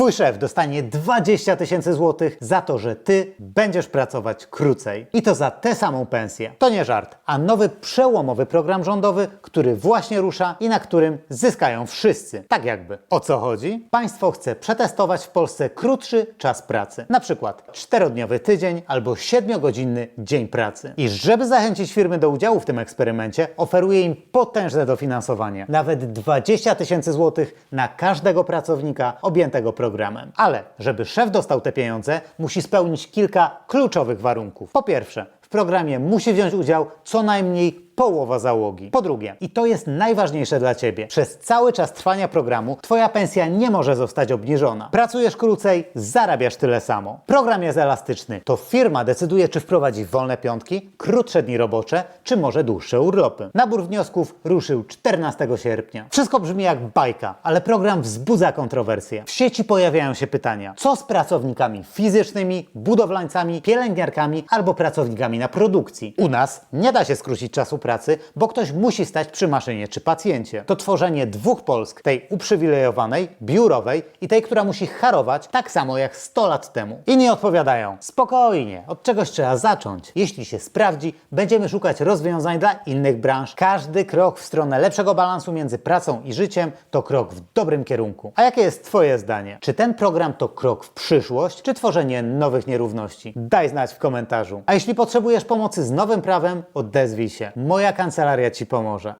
Twój szef dostanie 20 tysięcy złotych za to, że ty będziesz pracować krócej. I to za tę samą pensję. To nie żart, a nowy przełomowy program rządowy, który właśnie rusza i na którym zyskają wszyscy. Tak jakby. O co chodzi? Państwo chce przetestować w Polsce krótszy czas pracy. Na przykład 4-dniowy tydzień albo 7-godzinny dzień pracy. I żeby zachęcić firmy do udziału w tym eksperymencie, oferuje im potężne dofinansowanie. Nawet 20 tysięcy złotych na każdego pracownika objętego programem. Ale żeby szef dostał te pieniądze, musi spełnić kilka kluczowych warunków. Po pierwsze, w programie musi wziąć udział co najmniej połowa załogi. Po drugie, i to jest najważniejsze dla Ciebie, przez cały czas trwania programu Twoja pensja nie może zostać obniżona. Pracujesz krócej, zarabiasz tyle samo. Program jest elastyczny. To firma decyduje, czy wprowadzi wolne piątki, krótsze dni robocze, czy może dłuższe urlopy. Nabór wniosków ruszył 14 sierpnia. Wszystko brzmi jak bajka, ale program wzbudza kontrowersje. W sieci pojawiają się pytania, co z pracownikami fizycznymi, budowlańcami, pielęgniarkami albo pracownikami na produkcji. U nas nie da się skrócić czasu pracy, bo ktoś musi stać przy maszynie czy pacjencie. To tworzenie dwóch Polsk, tej uprzywilejowanej, biurowej i tej, która musi harować tak samo jak 100 lat temu. Inni odpowiadają, spokojnie, od czegoś trzeba zacząć. Jeśli się sprawdzi, będziemy szukać rozwiązań dla innych branż. Każdy krok w stronę lepszego balansu między pracą i życiem to krok w dobrym kierunku. A jakie jest Twoje zdanie? Czy ten program to krok w przyszłość, czy tworzenie nowych nierówności? Daj znać w komentarzu. A jeśli potrzebujesz pomocy z nowym prawem, odezwij się. Moja kancelaria Ci pomoże.